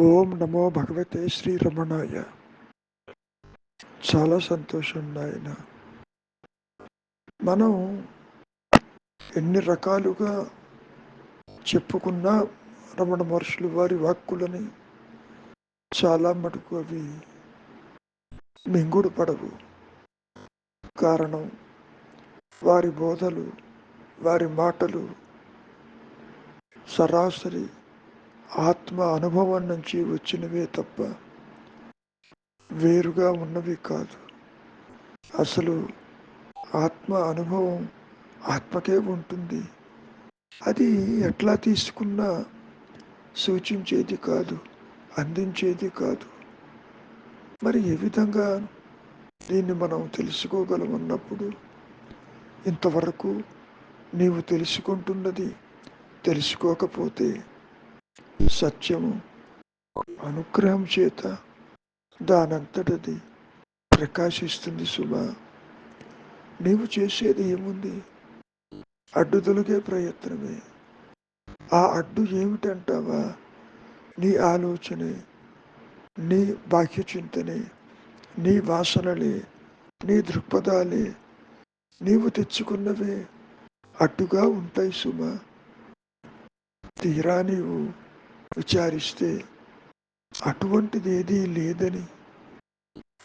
ఓం నమో భగవతే శ్రీరమణాయ చాలా సంతోషం నాయన. మనం ఎన్ని రకాలుగా చెప్పుకున్నా రమణ మహర్షులు వారి వాక్కులని చాలా మటుకు అవి మింగుడు పడవు. కారణం వారి బోధలు వారి మాటలు సరాసరి ఆత్మ అనుభవం నుంచి వచ్చినవే తప్ప వేరుగా ఉన్నవి కాదు. అసలు ఆత్మ అనుభవం ఆత్మకే ఉంటుంది. అది ఎట్లా తీసుకున్నా సూచించేది కాదు అందించేది కాదు. మరి ఏ విధంగా దీన్ని మనం తెలుసుకోగలమన్నప్పుడు? ఇంతవరకు నీవు తెలుసుకుంటున్నది తెలుసుకోకపోతే సత్యము అనుగ్రహం చేత దానంతటది ప్రకాశిస్తుంది సుమా. నీవు చేసేది ఏముంది? అడ్డు తొలగే ప్రయత్నమే. ఆ అడ్డు ఏమిటంటావా? నీ ఆలోచనే నీ బాహ్యచింతనే నీ వాసనలే నీ దృక్పథాలే నీవు తెచ్చుకున్నవే అడ్డుగా ఉంటాయి సుమ. తీరా నీవు విచారిస్తే అటువంటిది ఏదీ లేదని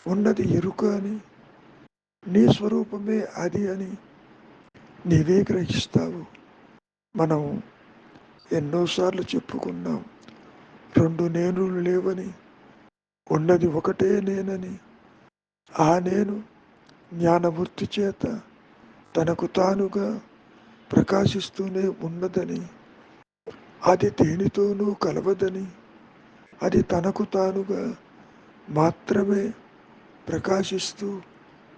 ఉన్నది ఎరుక అని నీ స్వరూపమే అది అని నీవే గ్రహిస్తావు. మనం ఎన్నోసార్లు చెప్పుకున్నాం రెండు నేనులు లేవని ఉన్నది ఒకటే నేనని. ఆ నేను జ్ఞానవృత్తి చేత తనకు తానుగా ప్రకాశిస్తూనే ఉన్నదని అది దేనితోనూ కలవదని అది తనకు తానుగా మాత్రమే ప్రకాశిస్తూ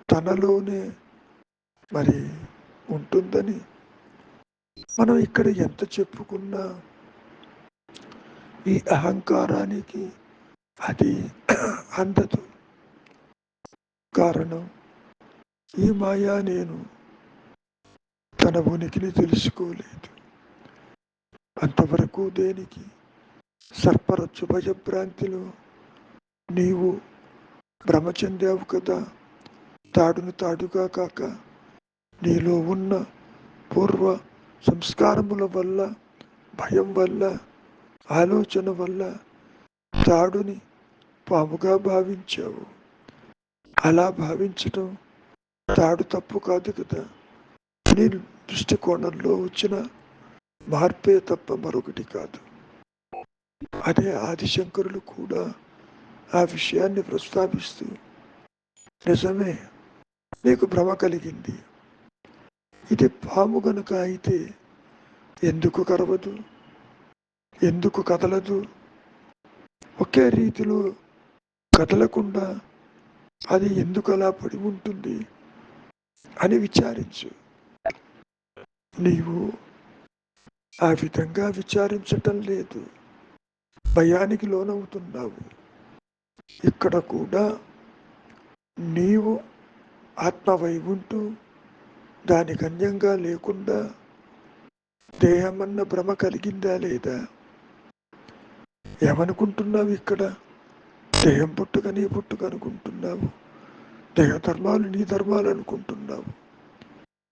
తనలోనే మరి ఉంటుందని మనం ఇక్కడ ఎంత చెప్పుకున్నా ఈ అహంకారానికి అది అందదు. కారణం ఈ మాయా నేను తన ఉనికిని తెలుసుకోలేదు. అంతవరకు దేనికి? సర్పరచ్చు భయభ్రాంతిలో నీవు భ్రమ చెందావు కదా? తాడును తాడుగా కాక నీలో ఉన్న పూర్వ సంస్కారముల వల్ల భయం వల్ల ఆలోచన వల్ల తాడుని పాముగా భావించావు. అలా భావించటం తాడు తప్పు కాదు కదా? నీ దృష్టికోణంలో వచ్చిన మార్పే తప్ప మరొకటి కాదు. అదే ఆదిశంకరులు కూడా ఆ విషయాన్ని ప్రస్తావిస్తూ నిజమే నీకు భ్రమ కలిగింది. ఇది పాము గనుక అయితే ఎందుకు కరవదు? ఎందుకు కదలదు? ఒకే రీతిలో కదలకుండా అది ఎందుకు అలా పడి ఉంటుంది? అని విచారించు. నీవు ఆ విధంగా విచారించటం లేదు. భయానికి లోనవుతున్నావు. ఇక్కడ కూడా నీవు ఆత్మవై ఉంటూ దానికి అన్యంగా లేకుండా దేహమన్న భ్రమ కలిగిందా లేదా? ఏమనుకుంటున్నావు ఇక్కడ? దేహం పుట్టుక నీ పుట్టుక అనుకుంటున్నావు. దేహ ధర్మాలు నీ ధర్మాలు అనుకుంటున్నావు.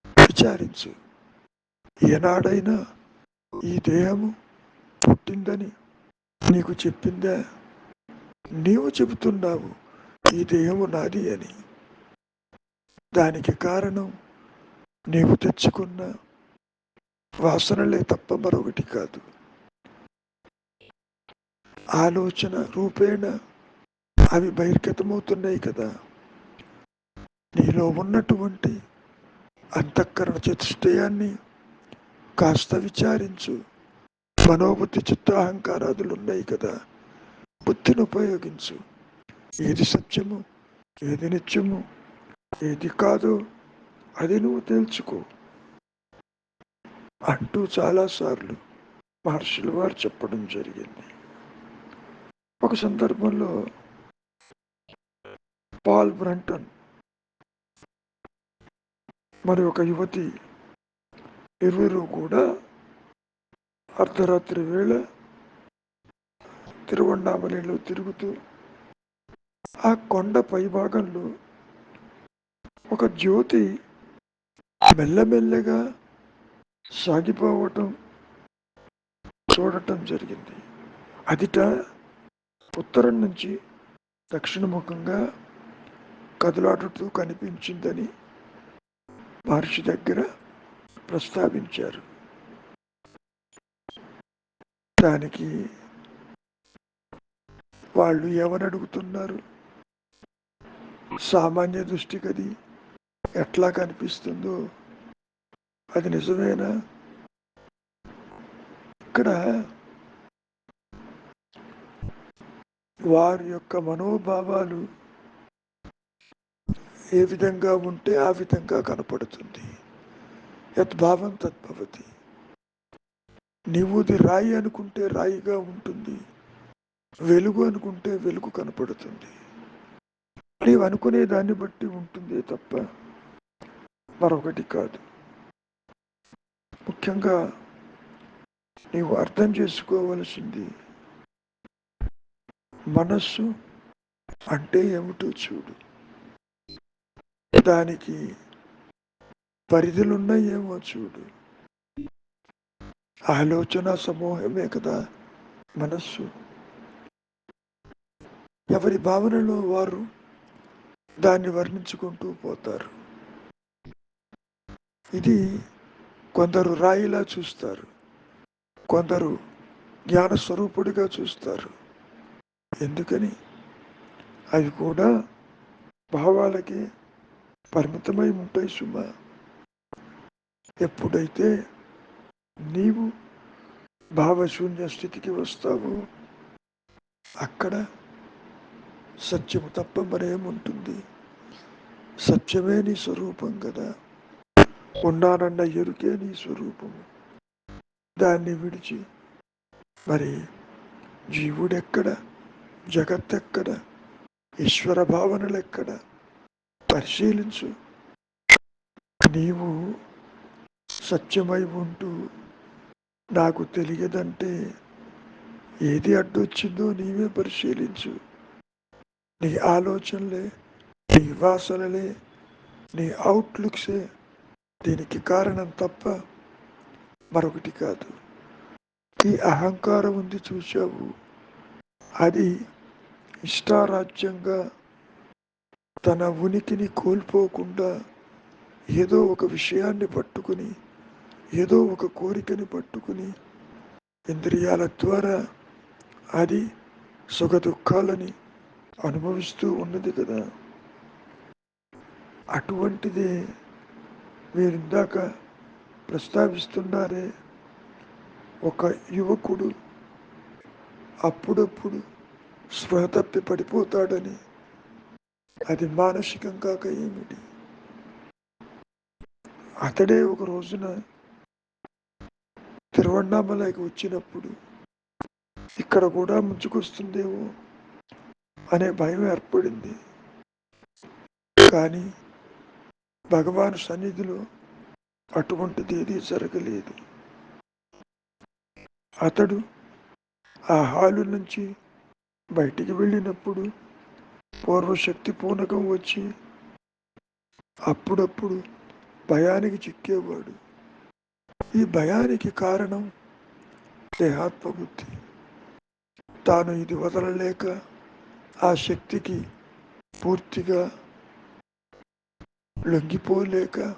విచారించు. ఏనాడైనా ఈ దేహము పుట్టిందని నీకు చెప్పిందా? నీవు చెబుతున్నావు ఈ దేహము నాది అని. దానికి కారణం నీవు తెచ్చుకున్న వాసనలే తప్ప మరొకటి కాదు. ఆలోచన రూపేణ అవి బహిర్గతమవుతున్నాయి కదా. నీలో ఉన్నటువంటి అంతఃకరణ చతుష్టయాన్ని కాస్త విచారించు. మనోబుద్ధి చిత్త అహంకారాదులు ఉన్నాయి కదా. బుద్ధిని ఉపయోగించు. ఏది సత్యము ఏది నిత్యము ఏది కాదో అది నువ్వు తెలుసుకో అంటూ చాలాసార్లు మహర్షులు వారు చెప్పడం జరిగింది. ఒక సందర్భంలో పాల్ బ్రంటన్ మరి ఒక యువతి ఇరువురు కూడా అర్ధరాత్రి వేళ తిరువണ്ണామలలో తిరుగుతూ ఆ కొండ పైభాగంలో ఒక జ్యోతి మెల్లమెల్లగా సాగిపోవటం చూడటం జరిగింది. అదిట ఉత్తరం నుంచి దక్షిణముఖంగా కదలాడుతూ కనిపించిందని మహర్షి దగ్గర ప్రస్తావించారు. దానికి వాళ్ళు ఎవరు అడుగుతున్నారు సామాన్య దృష్టికి అది ఎట్లా కనిపిస్తుందో? అది నిజమేనా? ఇక్కడ వారి యొక్క మనోభావాలు ఏ విధంగా ఉంటే ఆ విధంగా కనపడుతుంది. యద్భావం తద్భవతి నీవుది రాయి అనుకుంటే రాయిగా ఉంటుంది. వెలుగు అనుకుంటే వెలుగు కనపడుతుంది. నీవు అనుకునే దాన్ని బట్టి ఉంటుంది తప్ప మరొకటి కాదు. ముఖ్యంగా నీవు అర్థం చేసుకోవలసింది మనస్సు అంటే ఏమిటో చూడు. దానికి పరిధులున్నాయేమో చూడు. ఆలోచన సమూహమే కదా మనస్సు. ఎవరి భావనలో వారు దాన్ని వర్ణించుకుంటూ పోతారు. ఇది కొందరు రాయిలా చూస్తారు. కొందరు జ్ఞానస్వరూపుడిగా చూస్తారు. ఎందుకని? అవి కూడా భావాలకి పరిమితమై ఉంటాయి సుమ. ఎప్పుడైతే నీవు భావశూన్య స్థితికి వస్తావో అక్కడ సత్యము తప్ప మరేముంటుంది? సత్యమే నీ స్వరూపం కదా. ఉన్నానన్న ఎరుకే నీ స్వరూపము. దాన్ని విడిచి మరి జీవుడెక్కడ? జగత్తెక్కడ? ఈశ్వర భావనలెక్కడ? పరిశీలించు. నీవు సత్యమై ఉంటూ నాకు తెలియదంటే ఏది అడ్డొచ్చిందో నీవే పరిశీలించు. నీ ఆలోచనలే నీ వాసనలే నీ అవుట్లుక్సే దీనికి కారణం తప్ప మరొకటి కాదు. ఈ అహంకారం ఉంది చూశావు. అది ఇష్టారాజ్యంగా తన ఉనికిని కోల్పోకుండా ఏదో ఒక విషయాన్ని పట్టుకుని ఏదో ఒక కోరికని పట్టుకుని ఇంద్రియాల ద్వారా అది సుఖ దుఃఖాలని అనుభవిస్తూ ఉన్నది కదా. అటువంటిదే మీరు ఇందాక ప్రస్తావిస్తున్నారే. ఒక యువకుడు అప్పుడప్పుడు స్పృహ తప్పి పడిపోతాడని. అది మానసికం కాక ఏమిటి? అతడే ఒక రోజున తిరువణామలకి వచ్చినప్పుడు ఇక్కడ కూడా ముంచుకొస్తుందేమో అనే భయం ఏర్పడింది. కానీ భగవాన్ సన్నిధిలో అటువంటిది ఏదీ జరగలేదు. అతడు ఆ హాలు నుంచి బయటికి వెళ్ళినప్పుడు పూర్వశక్తి పూనకం వచ్చి అప్పుడప్పుడు భయానికి చిక్కేవాడు. ఈ భయానికి కారణం దేహాత్మబుద్ధి. తాను ఇది వదలలేక ఆ శక్తికి పూర్తిగా లొంగిపోలేక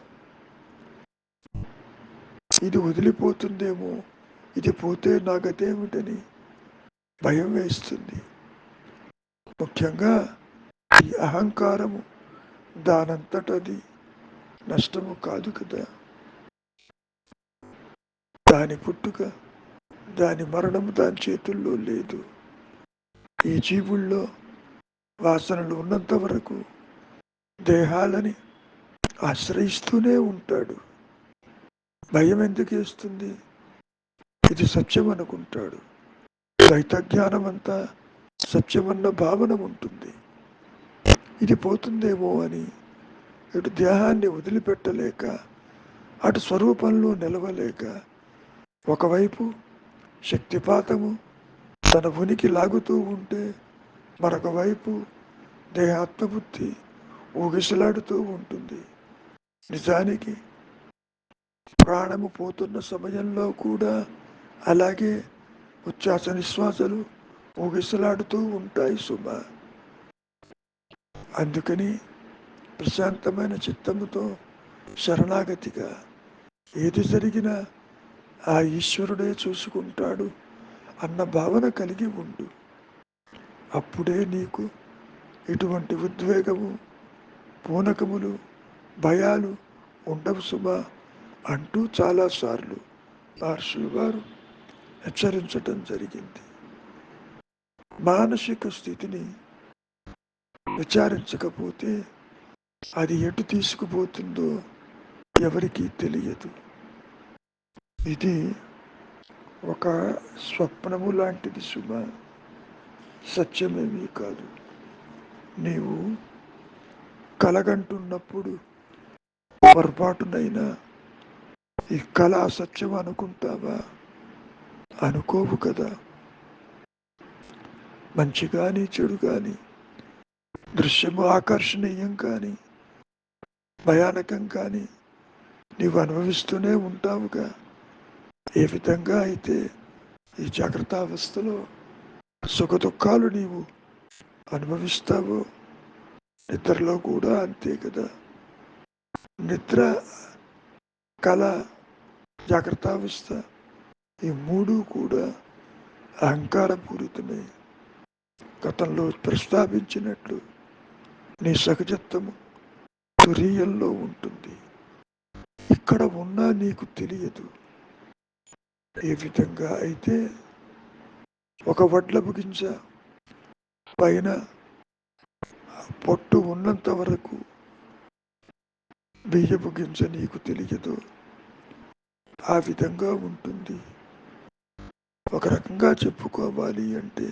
ఇది వదిలిపోతుందేమో ఇది పోతే నా గతేమిటని భయం వేస్తుంది. ముఖ్యంగా ఈ అహంకారము దానంతటది నష్టము కాదు కదా. దాని పుట్టుక దాని మరణము దాని చేతుల్లో లేదు. ఈ జీవుల్లో వాసనలు ఉన్నంత వరకు దేహాలని ఆశ్రయిస్తూనే ఉంటాడు. భయం ఎందుకు వేస్తుంది? ఇది సత్యం అనుకుంటాడు. ద్వైతజ్ఞానం అంతా సత్యమన్న భావన ఉంటుంది. ఇది పోతుందేమో అని ఇటు దేహాన్ని వదిలిపెట్టలేక అటు స్వరూపంలో నిలవలేక ఒకవైపు శక్తిపాతము తన ఉనికి లాగుతూ ఉంటే మరొక వైపు దేహాత్మబుద్ధి ఊగిసలాడుతూ ఉంటుంది. నిజానికి ప్రాణము పోతున్న సమయంలో కూడా అలాగే ఉచ్ఛ్వాస నిశ్వాసలు ఊగిసలాడుతూ ఉంటాయి సుమ. అందుకని ప్రశాంతమైన చిత్తముతో శరణాగతిగా ఏది జరిగినా ఆ ఈశ్వరుడే చూసుకుంటాడు అన్న భావన కలిగి ఉండు. అప్పుడే నీకు ఇటువంటి ఉద్వేగము పూనకములు భయాలు ఉండవు సుమా అంటూ చాలాసార్లు మహర్షులు వారు హెచ్చరించటం జరిగింది. మానసిక స్థితిని విచారించకపోతే అది ఎటు తీసుకుపోతుందో ఎవరికీ తెలియదు. ఇది ఒక స్వప్నము లాంటిది సుమ. సత్యమేమీ కాదు. నీవు కలగంటున్నప్పుడు పొరపాటునైనా ఈ కళ అసత్యం అనుకుంటావా? అనుకోవు కదా. మంచి కానీ చెడు కానీ దృశ్యము ఆకర్షణీయం కానీ భయానకం కానీ నీవు అనుభవిస్తూనే ఉంటావుగా. ఏ విధంగా అయితే ఈ జాగ్రత్త అవస్థలో నీవు అనుభవిస్తావో నిద్రలో కూడా అంతే కదా. నిద్ర కళ జాగ్రత్తావస్థ ఈ మూడు కూడా అహంకారపూరితమే. గతంలో ప్రస్తావించినట్లు నీ సహజత్వము తురీయంలో ఉంటుంది. ఇక్కడ ఉన్నా నీకు తెలియదు. ఏ విధంగా అయితే ఒక వడ్ల గింజ పైన పొట్టు ఉన్నంత వరకు బియ్యపు గింజ నీకు తెలియదు. ఆ విధంగా ఉంటుంది. ఒక రకంగా చెప్పుకోవాలి అంటే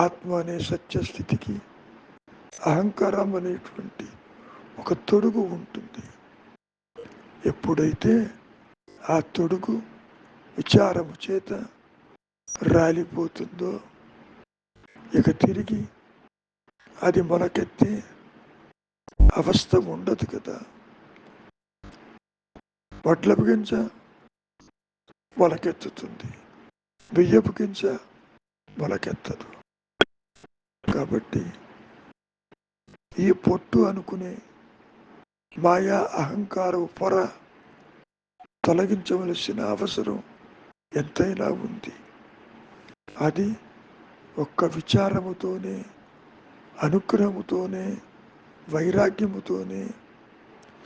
ఆత్మ అనే సత్యస్థితికి అహంకారం అనేటువంటి ఒక తొడుగు ఉంటుంది. ఎప్పుడైతే ఆ తొడుగు విచారము చేత రాలిపోతుందో ఇక తిరిగి అది మొలకెత్తే అవస్థ ఉండదు కదా. వడ్లపు గింజ మొలకెత్తుతుంది. బియ్యపు గింజ మొలకెత్తదు. కాబట్టి ఈ పొట్టు అనుకునే మాయా అహంకారపు పొర తొలగించవలసిన అవసరం ఎంతైనా ఉంది. అది ఒక్క విచారముతోనే అనుగ్రహముతోనే వైరాగ్యముతోనే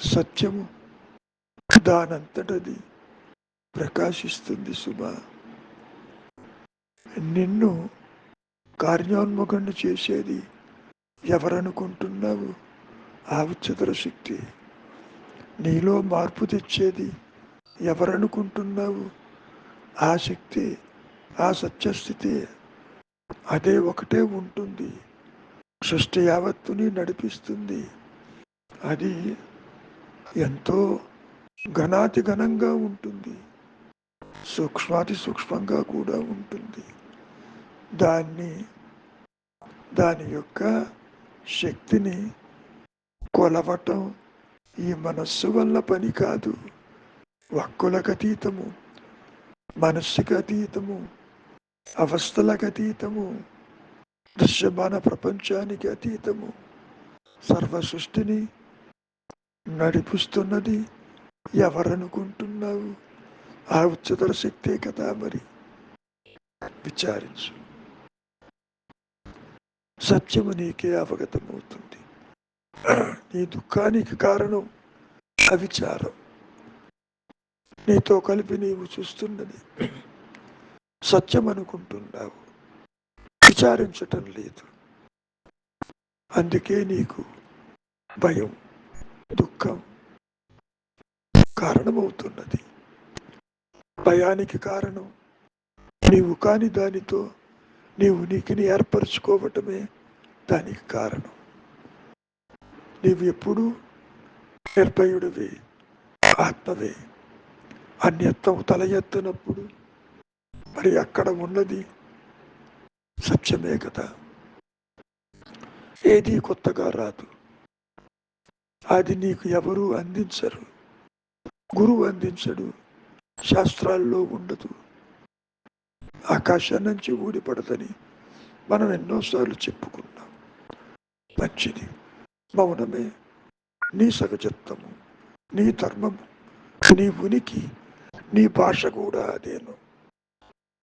సత్యము దానంతటది ప్రకాశిస్తుంది సుమ. నిన్ను కార్యోన్ముఖుణ్ణి చేసేది ఎవరనుకుంటున్నావు? ఆ ఉచ్చతర శక్తి. నీలో మార్పు తెచ్చేది ఎవరనుకుంటున్నావు? ఆ శక్తి ఆ సత్యస్థితి అదే ఒకటే ఉంటుంది. సృష్టి యావత్తుని నడిపిస్తుంది. అది ఎంతో ఘనాతి ఘనంగా ఉంటుంది. సూక్ష్మాతి సూక్ష్మంగా కూడా ఉంటుంది. దాన్ని దాని యొక్క శక్తిని కొలవటం ఈ మనస్సు వల్ల పని కాదు. వక్కులకు అతీతము మనస్సుకు అతీతము అవస్థలకు అతీతము దృశ్యమాన ప్రపంచానికి అతీతము. సర్వ సృష్టిని నడిపిస్తున్నది ఎవరనుకుంటున్నావు? ఆ ఉచ్చతర శక్తే కదా మరి? విచారించు. సత్యము నీకే అవగతమవుతుంది. నీ దుఃఖానికి కారణం అవిచారం. నీతో కలిపి నీవు చూస్తున్నది సత్యం అనుకుంటున్నావు విచారించటం లేదు. అందుకే నీకు భయం దుఃఖం కారణమవుతున్నది. భయానికి కారణం నీవు కాని దానితో నీవు నీకుని ఏర్పరచుకోవటమే దానికి కారణం. నీవు ఎప్పుడూ నిర్భయుడివి ఆత్మవే. అన్యత్వం తల ఎత్తినప్పుడు మరి అక్కడ ఉన్నది సత్యమే కదా. ఏది కొత్తగా రాదు. అది నీకు ఎవరు అందించరు. గురువు అందించడు. శాస్త్రాల్లో ఉండదు. ఆకాశం నుంచి ఊడిపడదని మనం ఎన్నోసార్లు చెప్పుకున్నాం. మంచిది. మౌనమే. నీ సహజత్వము. నీ ధర్మము. నీ ఉనికి నీ భాష కూడా అదేను